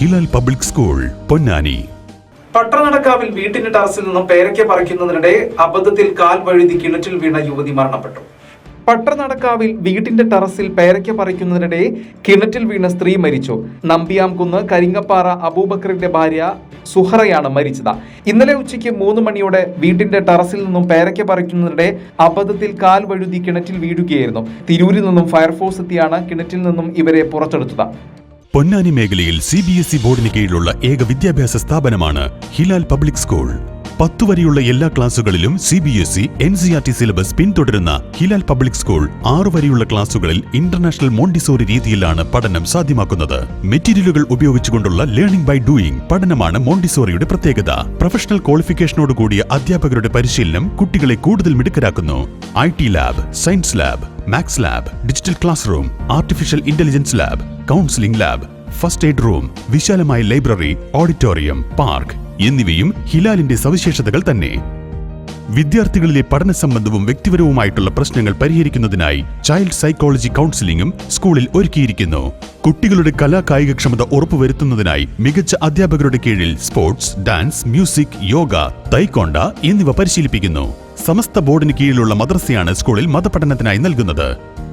Hilal public school Ponnani. പട്ടണടക്കാവിൽ വീട്ടിന്റെ ടെറസിൽ നിന്നും പേരയ്ക്ക പറിക്കുന്നതിനിടെ അബദ്ധത്തിൽ കാൽ വഴുതി കിണറ്റിൽ വീണ യുവതി മരണപ്പെട്ടു. പട്ടണടക്കാവിൽ വീട്ടിന്റെ ടെറസിൽ പേരയ്ക്ക പറിക്കുന്നതിനിടെ കിണറ്റിൽ വീണ സ്ത്രീ മരിച്ചു. നമ്പിയാംകുന്ന് കരിങ്ങപ്പാറ അബൂബക്കറിന്റെ ഭാര്യ സുഹറയാണ് മരിച്ചത്. ഇന്നലെ ഉച്ചയ്ക്ക് മൂന്ന് മണിയോടെ വീട്ടിന്റെ ടെറസിൽ നിന്നും പേരയ്ക്ക പറിക്കുന്നതിനിടെ അബദ്ധത്തിൽ കാൽ വഴുതി കിണറ്റിൽ വീഴുകയായിരുന്നു. തിരൂരിൽ നിന്നും ഫയർഫോഴ്സ് എത്തിയാണ് കിണറ്റിൽ നിന്നും ഇവരെ പുറത്തെടുത്തത്. പൊന്നാനി മേഖലയിൽ സി ബി എസ് ഇ ബോർഡിന് കീഴിലുള്ള ഏക വിദ്യാഭ്യാസ സ്ഥാപനമാണ് ഹിലാൽ പബ്ലിക് സ്കൂൾ. പത്തു വരെയുള്ള എല്ലാ ക്ലാസുകളിലും C B S E N C R T syllabus പിന്തുടരുന്ന ഹിലാൽ പബ്ലിക് സ്കൂൾ ആറു വരെയുള്ള ക്ലാസുകളിൽ ഇന്റർനാഷണൽ മോണ്ടിസോറി രീതിയിലാണ് പഠനം സാധ്യമാക്കുന്നത്. മെറ്റീരിയലുകൾ ഉപയോഗിച്ചുകൊണ്ടുള്ള ലേണിംഗ് ബൈ ഡൂയിങ് പഠനമാണ് മോണ്ടിസോറിയുടെ പ്രത്യേകത. പ്രൊഫഷണൽ ക്വാളിഫിക്കേഷനോട് കൂടിയ അധ്യാപകരുടെ പരിശീലനം കുട്ടികളെ കൂടുതൽ മിടുക്കരാക്കുന്നു. I T lab science lab maths lab digital classroom artificial intelligence lab counselling lab first aid room വിശാലമായ ലൈബ്രറി ഓഡിറ്റോറിയം പാർക്ക് എന്നിവയും ഹിലാലിന്റെ സവിശേഷതകൾ തന്നെ. വിദ്യാർത്ഥികളിലെ പഠന സംബന്ധവും വ്യക്തിപരവുമായിട്ടുള്ള പ്രശ്നങ്ങൾ പരിഹരിക്കുന്നതിനായി ചൈൽഡ് സൈക്കോളജി കൗൺസിലിംഗും സ്കൂളിൽ ഒരുക്കിയിരിക്കുന്നു. കുട്ടികളുടെ കലാ കായികക്ഷമത ഉറപ്പുവരുത്തുന്നതിനായി മികച്ച അധ്യാപകരുടെ കീഴിൽ sports dance music yoga taekwondo എന്നിവ പരിശീലിപ്പിക്കുന്നു. സമസ്ത ബോർഡിന് കീഴിലുള്ള മദ്രസയാണ് സ്കൂളിൽ മതപഠനത്തിനായി നൽകുന്നത്.